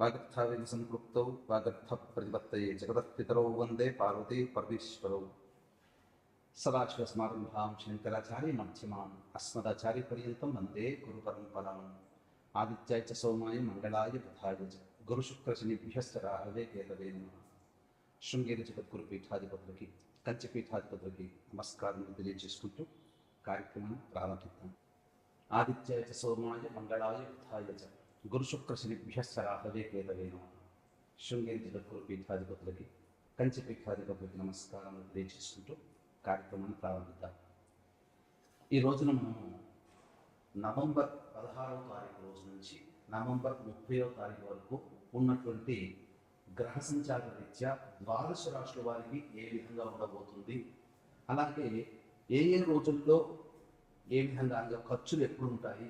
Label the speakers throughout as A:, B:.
A: वागर्थावेन संपृक्तौ वागर्थ प्रतिपत्तये जगतस्थितरौ वंदे पार्वती परमेश्वरौ। सदाशिवसमारम्भां शङ्कराचार्य मध्यमाम्, अस्मदाचार्यपर्यन्तं वंदे गुरुपरम्पराम्। आदित्याय च सौमाय मङ्गलाय बुधाय च गुरुशुक्रशनिभ्यश्च राहवे केतवे नमः। ಶೃಂಗೇರಿ ಜಗದ್ಗುರುಪೀಠಾಧಿಪತಿಗಳಿಗೆ ಕಂಚಪೀಠಾಧಿಪತಿಗಳಿಗೆ ನಮಸ್ಕಾರವನ್ನು గురుశుక్ర ఆదిత్యాయ చ సోమాయ మంగళాయ శృంగేరి జగద్గురు పీఠాధిపతులకి కంచి పీఠాధిపతులకి నమస్కారం తెలియజేసుకుంటూ కార్యక్రమాన్ని ప్రారంభిద్దాం. ఈ రోజున మనము నవంబర్ పదహారవ తారీఖు రోజు నుంచి నవంబర్ ముప్పైవ తారీఖు వరకు ఉన్నటువంటి గ్రహ సంచార రీత్యా ద్వాదశ రాష్ట్రాల వారికి ఏ విధంగా ఉండబోతుంది? అలాగే ఏ ఏ రోజుల్లో ఏ విధంగా అనగా ఖర్చులు ఎప్పుడు ఉంటాయి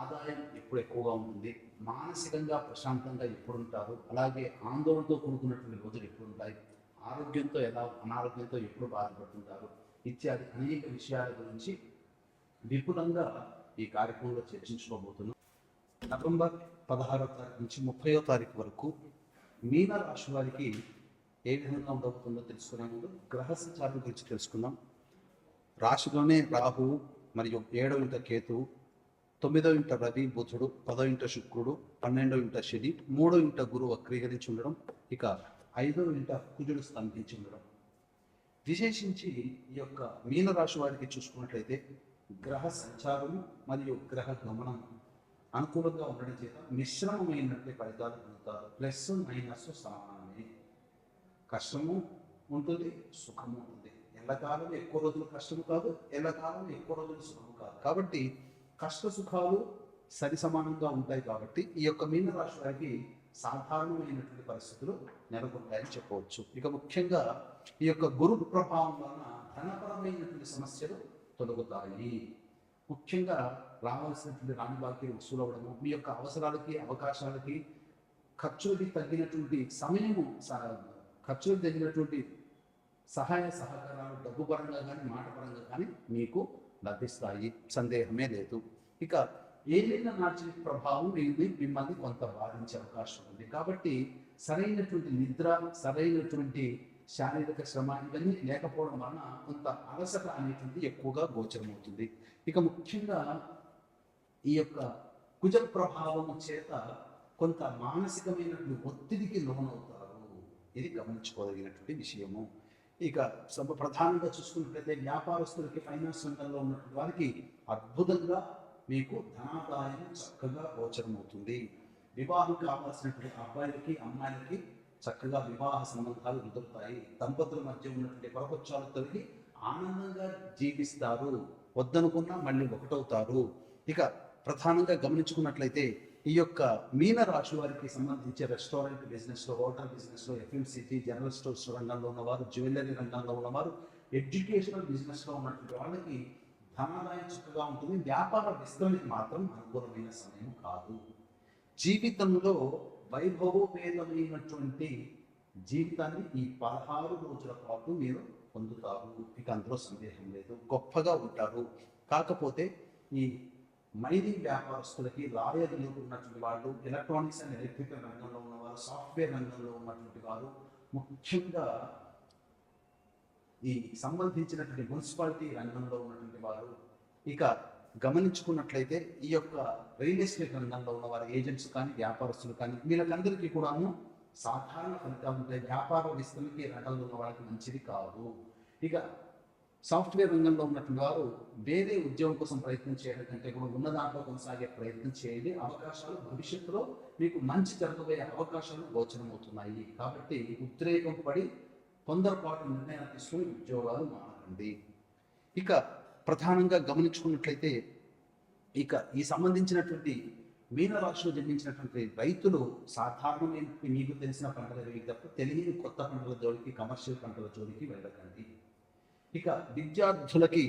A: ఆదాయం ఎప్పుడు ఎక్కువగా ఉంటుంది మానసికంగా ప్రశాంతంగా ఎప్పుడు ఉంటారు అలాగే ఆందోళనతో కూడుకున్నటువంటి రోజులు ఎప్పుడు ఉంటాయి ఆరోగ్యంతో ఎలా అనారోగ్యంతో ఎప్పుడు బాధపడుతుంటారు ఇత్యాది అనేక విషయాల గురించి విపులంగా ఈ కార్యక్రమంలో చర్చించుకోబోతున్నాం. నవంబర్ పదహారవ తారీఖు నుంచి ముప్పైవ తారీఖు వరకు మీన రాశి వారికి ఏ విధంగా ఉండబోతుందో తెలుసుకునే ముందు గ్రహ సంచారం గురించి తెలుసుకుందాం. రాశిలోనే రాహు మరియు ఏడవ ఇంత కేతు తొమ్మిదో ఇంట రవి బుధుడు పదో ఇంట శుక్రుడు పన్నెండో ఇంట శని మూడో ఇంట గురువు వక్రీకరించి ఉండడం ఇక ఐదవ ఇంట కుజుడు స్తంభించి ఉండడం. విశేషించి ఈ యొక్క మీనరాశి వారికి చూసుకున్నట్లయితే గ్రహ సంచారము మరియు గ్రహ గమనం అనుకూలంగా ఉండడం చేత మిశ్రమమైనటువంటి ఫలితాలు పొందుతారు. ప్లస్ మైనస్ సమానమే. కష్టము ఉంటుంది సుఖము ఉంటుంది. ఎల్లకాలం ఎక్కువ రోజులు కష్టము కాదు ఎల్లకాలం ఎక్కువ రోజులు సుఖము కాదు. కాబట్టి కష్ట సుఖాలు సరి సమానంగా ఉంటాయి కాబట్టి ఈ యొక్క మీన రాశి వారికి సాధారణమైనటువంటి పరిస్థితులు నెలకొంటాయని చెప్పవచ్చు. ఇక ముఖ్యంగా ఈ యొక్క గురు ప్రభావం వలన ధనపరమైనటువంటి సమస్యలు తొలగుతాయి. ముఖ్యంగా రావాల్సినటువంటి రాణిబాకి వసూలు అవ్వడము మీ యొక్క అవసరాలకి అవకాశాలకి ఖర్చులకి తగ్గినటువంటి సమయము స- ఖర్చులకు తగ్గినటువంటి సహాయ సహకారాలు డబ్బు పరంగా కానీ మాట పరంగా కానీ మీకు లభిస్తాయి. సందేహమే లేదు. ఇక ఏదైనా నాటి ప్రభావం నేను మిమ్మల్ని కొంత బాధించే అవకాశం ఉంది. కాబట్టి సరైనటువంటి నిద్ర సరైనటువంటి శారీరక శ్రమ ఇవన్నీ లేకపోవడం వలన కొంత అలసట అనేటువంటి ఎక్కువగా గోచరమవుతుంది. ఇక ముఖ్యంగా ఈ యొక్క కుజ ప్రభావం చేత కొంత మానసికమైనటువంటి ఒత్తిడికి లోనవుతారు ఇది గమనించుకోదగినటువంటి విషయము. ఇక ప్రధానంగా చూసుకున్నట్లయితే వ్యాపారస్తులకి ఫైనాన్స్ రంగంలో ఉన్నటువంటి వారికి అద్భుతంగా మీకు ధనాదాయం చక్కగా గోచరమవుతుంది. వివాహం కావాల్సినటువంటి అబ్బాయిలకి అమ్మాయిలకి చక్కగా వివాహ సంబంధాలు కుదురుతాయి. దంపతుల మధ్య ఉన్నటువంటి పొరపక్షాలు తొలగి ఆనందంగా జీవిస్తారు. వద్దనుకున్నా మళ్ళీ ఒకటవుతారు. ఇక ప్రధానంగా గమనించుకున్నట్లయితే ఈ యొక్క మీన రాశి వారికి సంబంధించి రెస్టారెంట్ బిజినెస్లో హోటల్ బిజినెస్లో ఎఫ్ఎంసీజీ జనరల్ స్టోర్స్ రంగంలో ఉన్నవారు జ్యువెలరీ రంగంలో ఉన్నవారు ఎడ్యుకేషనల్ బిజినెస్లో ఉన్నటువంటి వాళ్ళకి ధనాదాయం ఉంటుంది. వ్యాపార విస్తరణకి మాత్రం అనుకూలమైన సమయం కాదు. జీవితంలో వైభవోపేతమైనటువంటి జీవితాన్ని ఈ పదహారు రోజుల పాటు మీరు పొందుతారు. ఇక అందులో సందేహం లేదు. గొప్పగా ఉంటారు. కాకపోతే ఈ మైనింగ్ వ్యాపారస్తులకి లాయర్లు ఉన్నటువంటి వాళ్ళు ఎలక్ట్రానిక్స్ అండ్ ఎలక్ట్రికల్ రంగంలో ఉన్నవారు సాఫ్ట్వేర్ రంగంలో ఉన్నటువంటి వారు ముఖ్యంగా ఈ సంబంధించినటువంటి మున్సిపాలిటీ రంగంలో ఉన్నటువంటి వారు ఇక గమనించుకున్నట్లయితే ఈ యొక్క రియల్ ఎస్టేట్ రంగంలో ఉన్న వారి ఏజెంట్స్ కానీ వ్యాపారస్తులు కానీ వీళ్ళకందరికీ కూడాను సాధారణ ఫలితాలు ఉంటాయి. వ్యాపార విస్తరణకి రంగంలో ఉన్న వాళ్ళకి మంచిది కాదు. ఇక సాఫ్ట్వేర్ రంగంలో ఉన్నటువంటి వారు వేరే ఉద్యోగం కోసం ప్రయత్నం చేయడం కంటే కూడా ఉన్న దాంట్లో కొనసాగే ప్రయత్నం చేయండి. అవకాశాలు భవిష్యత్తులో మీకు మంచి జరగబోయే అవకాశాలు గోచరమవుతున్నాయి. కాబట్టి ఉద్రేకం పడి తొందరపాటు నిర్ణయాలు తీసుకుని ఉద్యోగాలు మానకండి ఇక ప్రధానంగా గమనించుకున్నట్లయితే ఇక ఈ సంబంధించినటువంటి మీనరాశిలో జన్మించినటువంటి రైతులు సాధారణమైన మీకు తెలిసిన పంటల వేగి తప్ప తెలియని కొత్త పంటల జోలికి కమర్షియల్ పంటల జోలికి వెళ్ళకండి. ఇక విద్యార్థులకి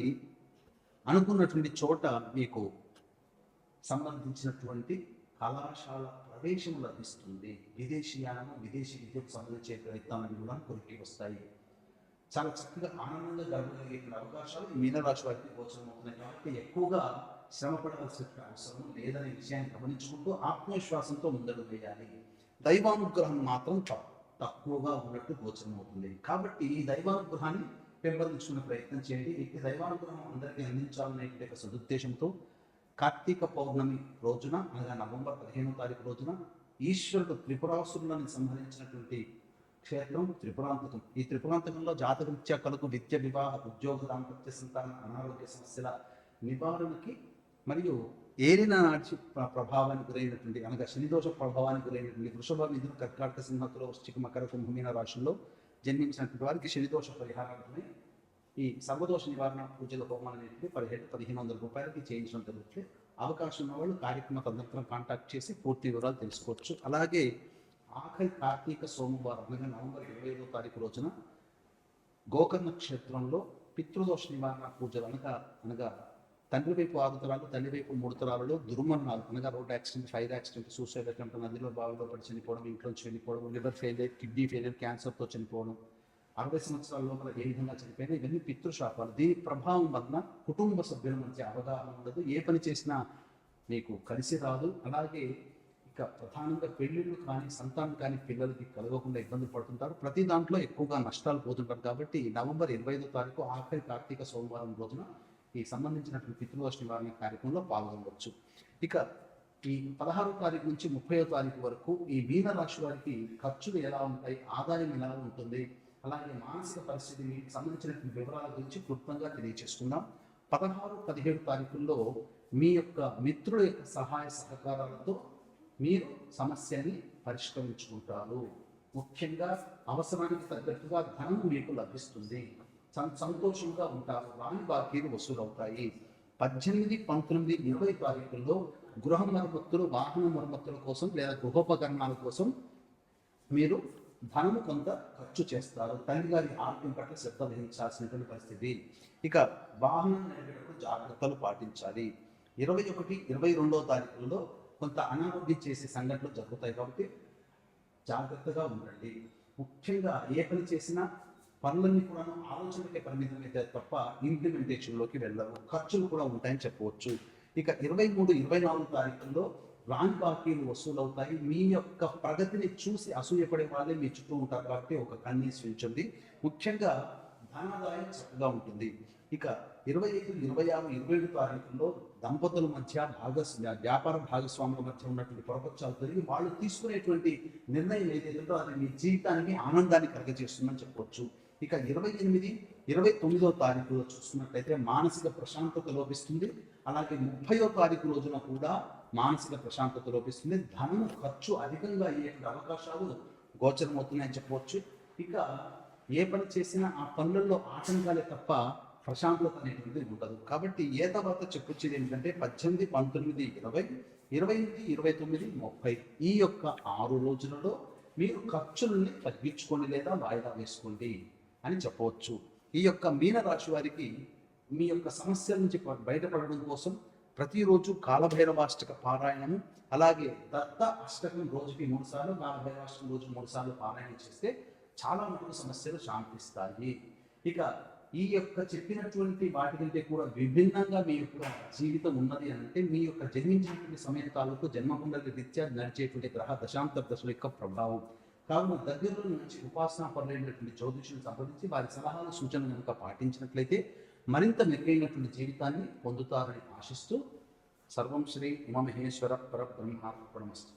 A: అనుకున్నటువంటి చోట మీకు సంబంధించినటువంటి కళాశాల ప్రవేశం లభిస్తుంది. విదేశీయానం విదేశీ విద్యకు సంబంధించే ప్రయత్నాలను కూడా కొరికి వస్తాయి. చాలా చక్కగా ఆనందంగా గడపగలిగే అవకాశాలు ఈ మీనరాశి వారికి గోచరం అవుతున్నాయి. కాబట్టి ఎక్కువగా శ్రమ పడవలసిన అవసరం లేదనే విషయాన్ని గమనించుకుంటూ ఆత్మవిశ్వాసంతో ముందడు వేయాలి. దైవానుగ్రహం మాత్రం తక్కువగా ఉన్నట్టు గోచరం అవుతుంది. కాబట్టి ఈ దైవానుగ్రహాన్ని పెంపొందించుకునే ప్రయత్నం చేయండి. ఈ దైవానుగ్రహం అందరికీ అందించాలనే ఒక సదుద్దేశంతో కార్తీక పౌర్ణమి రోజున అనగా నవంబర్ పదిహేనో తారీఖు రోజున ఈశ్వరుడు త్రిపురాసురులను సంహరించినటువంటి క్షేత్రం త్రిపురాంతకం. ఈ త్రిపురాంతకంలో జాతకరీత్యా కలుగు విద్య వివాహ ఉద్యోగ దాంపత్య సంతాన అనారోగ్య సమస్యల నివారణకి మరియు ఏలిన నాటి ప్రభావానికి గురైనటువంటి అనగా శనిదోష ప్రభావానికి గురైనటువంటి వృషభ నిధులు కర్కాటక సింహతులో వృష్టిక మకర కుంభమీన రాశుల్లో జన్మించినటువంటి వారికి శనిదోష పరిహారార్థమై ఈ సర్వదోష నివారణ పూజల హోమం అనేది పదిహేడు పదిహేను వందల రూపాయలకి చేయించడం జరుగుతుంది. అవకాశం ఉన్న వాళ్ళు కార్యక్రమ తదనంతరం కాంటాక్ట్ చేసి పూర్తి వివరాలు తెలుసుకోవచ్చు. అలాగే ఆఖరి కార్తీక సోమవారం అనగా నవంబర్ ఇరవై ఐదో తారీఖు రోజున గోకర్ణ క్షేత్రంలో పితృదోష నివారణ పూజలు అనగా అనగా తండ్రి వైపు ఆరు తరాలు తల్లి వైపు మూడు తరాలలో దుర్మరణాలు అనగా road accident fire accident suicide attempt నదిలో బావిలో పడి చనిపోవడం ఇంట్లోంచి వెళ్ళిపోవడం లివర్ ఫెయిలియర్ కిడ్నీ ఫెయిలియర్ క్యాన్సర్తో చనిపోవడం అరవై సంవత్సరాల లోపల ఏ విధంగా చనిపోయినా ఇవన్నీ పితృశాపాలు. దీని ప్రభావం వలన కుటుంబ సభ్యుల మధ్య అవగాహన ఉండదు. ఏ పని చేసినా నీకు కలిసి రాదు. అలాగే ఇక ప్రధానంగా పెళ్ళిళ్ళు కానీ సంతానం కానీ పిల్లలకి కలగకుండా ఇబ్బంది పడుతుంటారు. ప్రతి దాంట్లో ఎక్కువగా నష్టాలు పోతుంటారు కాబట్టి నవంబర్ ఇరవై ఐదో తారీఖు ఆఖరి కార్తీక సోమవారం రోజున ఈ సంబంధించినటువంటి పితృదోష నివారణ కార్యక్రమంలో పాల్గొనవచ్చు. ఇక ఈ పదహారో తారీఖు నుంచి ముప్పై తారీఖు వరకు ఈ మీన రాశి వారికి ఖర్చులు ఎలా ఉంటాయి? ఆదాయం ఎలా ఉంటుంది? అలాగే మానసిక పరిస్థితి మీకు సంబంధించిన వివరాల గురించి క్లుప్తంగా తెలియచేసుకుందాం. పదహారు పదిహేడు తారీఖుల్లో మీ యొక్క మిత్రుల యొక్క సహాయ సహకారాలతో మీరు సమస్యని పరిష్కరించుకుంటారు. ముఖ్యంగా అవసరానికి తగ్గట్టుగా ధనం మీకు లభిస్తుంది. సంతోషంగా ఉంటారు. రాని బాకీలు వసూలవుతాయి. పద్దెనిమిది పంతొమ్మిది ఇరవై తారీఖుల్లో గృహ మరమ్మతులు వాహన మరమ్మతుల కోసం లేదా గృహోపకరణాల కోసం మీరు ధనము కొంత ఖర్చు చేస్తారు. తల్లి గారి ఆరోగ్యం పట్ల శ్రద్ధ వహించాల్సినటువంటి పరిస్థితి. ఇక వాహనం నడిపేటప్పుడు జాగ్రత్తలు పాటించాలి. ఇరవై ఒకటి ఇరవై రెండో తారీఖులలో కొంత అనారోగ్యం చేసే సంఘటనలు జరుగుతాయి కాబట్టి జాగ్రత్తగా ఉండండి. ముఖ్యంగా ఏ పని చేసినా పనులన్నీ కూడా ఆలోచనకే పరిమితమైతే తప్ప ఇంప్లిమెంటేషన్లోకి వెళ్ళవు. ఖర్చులు కూడా ఉంటాయని చెప్పవచ్చు. ఇక ఇరవై మూడు ఇరవై నాలుగు తారీఖుల్లో రాని బాకీలు వసూలవుతాయి. మీ యొక్క ప్రగతిని చూసి అసూయపడే వాళ్ళే మీ చుట్టూ ఉంటారు కాబట్టి ఒక కన్నీసి ఉంచండి ముఖ్యంగా ధనాదాయం చక్కగా ఉంటుంది. ఇక ఇరవై ఐదు ఇరవై ఆరు ఇరవై ఏడు తారీఖుల్లో దంపతుల మధ్య భాగస్వా వ్యాపార భాగస్వాముల మధ్య ఉన్నటువంటి పొరపక్షాలు జరిగి వాళ్ళు తీసుకునేటువంటి నిర్ణయం ఏదైతుందో అది మీ జీవితానికి ఆనందాన్ని కలగజేస్తుందని చెప్పవచ్చు ఇక ఇరవై ఎనిమిది ఇరవై తొమ్మిదో తారీఖులో చూసుకున్నట్లయితే మానసిక ప్రశాంతత లోపిస్తుంది. అలాగే ముప్పయో తారీఖు రోజున కూడా మానసిక ప్రశాంతత లోపిస్తుంది ధనం ఖర్చు అధికంగా అయ్యేటువంటి అవకాశాలు గోచరమవుతున్నాయని చెప్పవచ్చు. ఇక ఏ పని చేసినా ఆ పనులలో ఆటంకాలే తప్ప ప్రశాంతత అనేటువంటిది ఉండదు. కాబట్టి ఏ తర్వాత చెప్పొచ్చేది ఏంటంటే పద్దెనిమిది పంతొమ్మిది ఇరవై ఇరవై ఎనిమిది ఇరవై తొమ్మిది ముప్పై ఈ యొక్క ఆరు రోజులలో మీరు ఖర్చుల్ని తగ్గించుకోండి లేదా వాయిదా వేసుకోండి అని చెప్పవచ్చు. ఈ యొక్క మీనరాశి వారికి మీ యొక్క సమస్యల నుంచి బయటపడడం కోసం ప్రతిరోజు కాలభైరవాష్టక పారాయణము అలాగే దత్త అష్టకం రోజుకి మూడు సార్లు కాలభైరవాష్టకం రోజు మూడు సార్లు పారాయణం చేస్తే చాలా మటుకు సమస్యలు శాంతిస్తాయి. ఇక ఈ యొక్క చెప్పినటువంటి వాటి కంటే కూడా విభిన్నంగా మీ యొక్క జీవితం ఉన్నది అంటే మీ యొక్క జన్మించినటువంటి సమయం తాలూకు జన్మకుండలి రీత్యా నడిచేటువంటి గ్రహ దశాంతర దశల యొక్క ప్రభావం. కావున దగ్గరలో నుంచి ఉపాసనా పరులైనటువంటి జ్యోతిషులు సంప్రదించి వారి సలహాలు సూచనలు కనుక పాటించినట్లయితే మరింత మెరుగైనటువంటి జీవితాన్ని పొందుతారని ఆశిస్తూ సర్వం శ్రీ ఉమామహేశ్వర పరబ్రహ్మార్పణమస్తు.